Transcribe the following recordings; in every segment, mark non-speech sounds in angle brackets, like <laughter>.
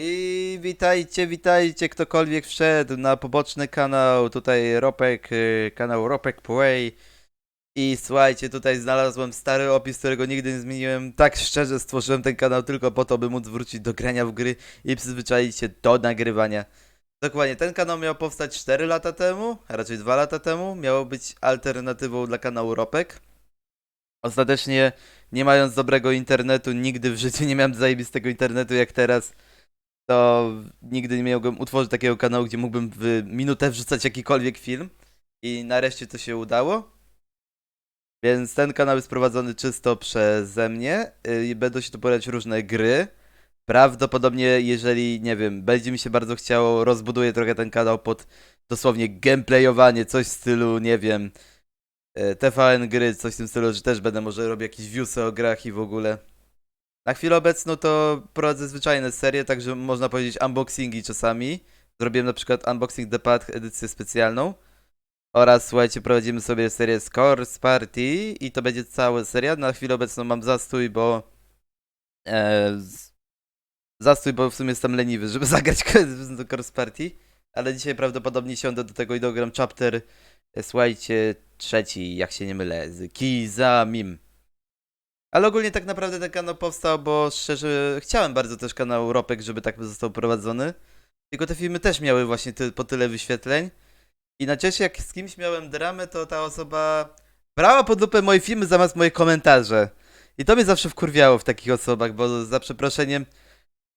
I witajcie, witajcie, ktokolwiek wszedł na poboczny kanał, tutaj Ropek, y, kanał Ropek Play. I słuchajcie, tutaj znalazłem stary opis, którego nigdy nie zmieniłem. Tak szczerze stworzyłem ten kanał tylko po to, by móc wrócić do grania w gry i przyzwyczaić się do nagrywania. Dokładnie, ten kanał miał powstać 4 lata temu, a raczej 2 lata temu. Miało być alternatywą dla kanału Ropek. Ostatecznie, nie mając dobrego internetu, nigdy w życiu nie miałem zajebistego internetu jak teraz to nigdy nie miałbym utworzyć takiego kanału, gdzie mógłbym w minutę wrzucać jakikolwiek film. I nareszcie to się udało. Więc ten kanał jest prowadzony czysto przeze mnie yy, i będą się tu pojawiać różne gry. Prawdopodobnie, jeżeli, nie wiem, będzie mi się bardzo chciało, rozbuduję trochę ten kanał pod dosłownie gameplayowanie, coś w stylu, nie wiem, yy, TVN gry, coś w tym stylu, że też będę może robił jakieś viewsy o grach i w ogóle. Na chwilę obecną to prowadzę zwyczajne serie, także można powiedzieć unboxingi czasami. Zrobiłem na przykład Unboxing The Pad edycję specjalną. Oraz słuchajcie, prowadzimy sobie serię Scores Party i to będzie cała seria. Na chwilę obecną mam zastój, bo... E, z, zastój, bo w sumie jestem leniwy, żeby <laughs> zagrać <laughs> Scores Party. Ale dzisiaj prawdopodobnie siądę do tego i dogram chapter, e, słuchajcie, trzeci, jak się nie mylę, z Kizamim. Ale ogólnie tak naprawdę ten kanał powstał, bo szczerze chciałem bardzo też kanał Ropek, żeby tak został prowadzony. Tylko te filmy też miały właśnie ty, po tyle wyświetleń. I na ciesie jak z kimś miałem dramę, to ta osoba brała pod lupę moje filmy zamiast moje komentarze. I to mnie zawsze wkurwiało w takich osobach, bo za przeproszeniem,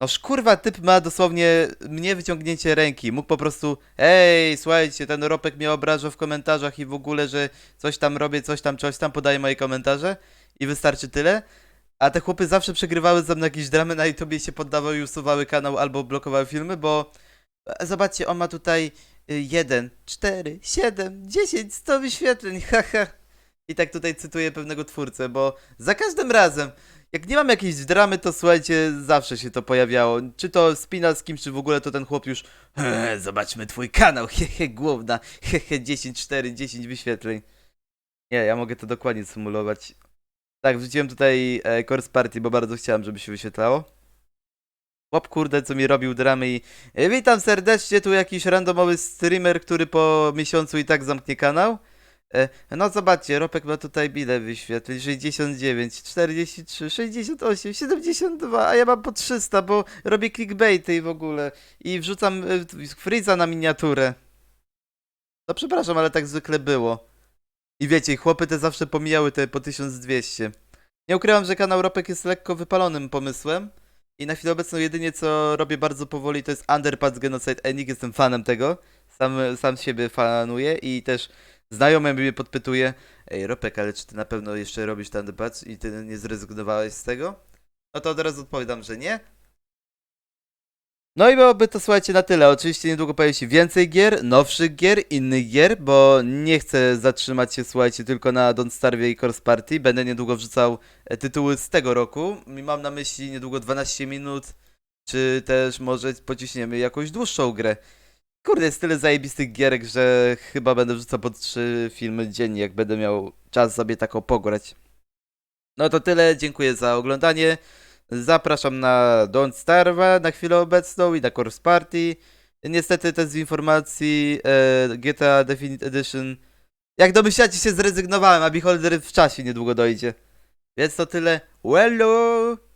no kurwa typ ma dosłownie mnie wyciągnięcie ręki. Mógł po prostu, ej, słuchajcie, ten Ropek mnie obraża w komentarzach i w ogóle, że coś tam robię, coś tam, coś tam, podaje moje komentarze i wystarczy tyle. A te chłopy zawsze przegrywały ze mną jakieś dramy na YouTubie się poddawały i usuwały kanał albo blokowały filmy, bo e, zobaczcie, on ma tutaj 1, 4, 7, 10, 100 wyświetleń, <laughs> haha. I tak tutaj cytuję pewnego twórcę, bo za każdym razem, jak nie mam jakiejś dramy, to słuchajcie, zawsze się to pojawiało. Czy to spina z kimś, czy w ogóle to ten chłop już "Eee, zobaczmy twój kanał, <laughs> hehe, główna, hehe, 10, 4, 10 wyświetleń. Nie, ja mogę to dokładnie symulować. Tak, wrzuciłem tutaj e, Course Party, bo bardzo chciałem, żeby się wyświetlało. Chłop kurde, co mi robił dramy i e, witam serdecznie, tu jakiś randomowy streamer, który po miesiącu i tak zamknie kanał. E, no zobaczcie, Ropek ma tutaj bile wyświetleń, 69, 43, 68, 72, a ja mam po 300, bo robię clickbaity w ogóle. I wrzucam e, Freeza na miniaturę. No przepraszam, ale tak zwykle było. I wiecie, chłopy te zawsze pomijały te po 1200. Nie ukrywam, że kanał Ropek jest lekko wypalonym pomysłem. I na chwilę obecną jedynie co robię bardzo powoli to jest Underpass Genocide Enig, jestem fanem tego. Sam, sam siebie fanuję i też znajomy mnie podpytuje Ej Ropek, ale czy ty na pewno jeszcze robisz ten Underpass i ty nie zrezygnowałeś z tego? No to od razu odpowiadam, że nie. No i byłoby to słuchajcie na tyle. Oczywiście niedługo pojawi się więcej gier, nowszych gier, innych gier, bo nie chcę zatrzymać się słuchajcie tylko na Don't Starve i Course Party. Będę niedługo wrzucał e, tytuły z tego roku. I Mam na myśli niedługo 12 minut, czy też może pociśniemy jakąś dłuższą grę. Kurde, jest tyle zajebistych gierek, że chyba będę wrzucał po 3 filmy dziennie, jak będę miał czas sobie taką pograć. No to tyle, dziękuję za oglądanie. Zapraszam na Don't Starve na chwilę obecną i na Course Party. Niestety te z informacji e, GTA Definite Edition. Jak domyślacie się zrezygnowałem, a Beholder w czasie niedługo dojdzie. Więc to tyle. Wello!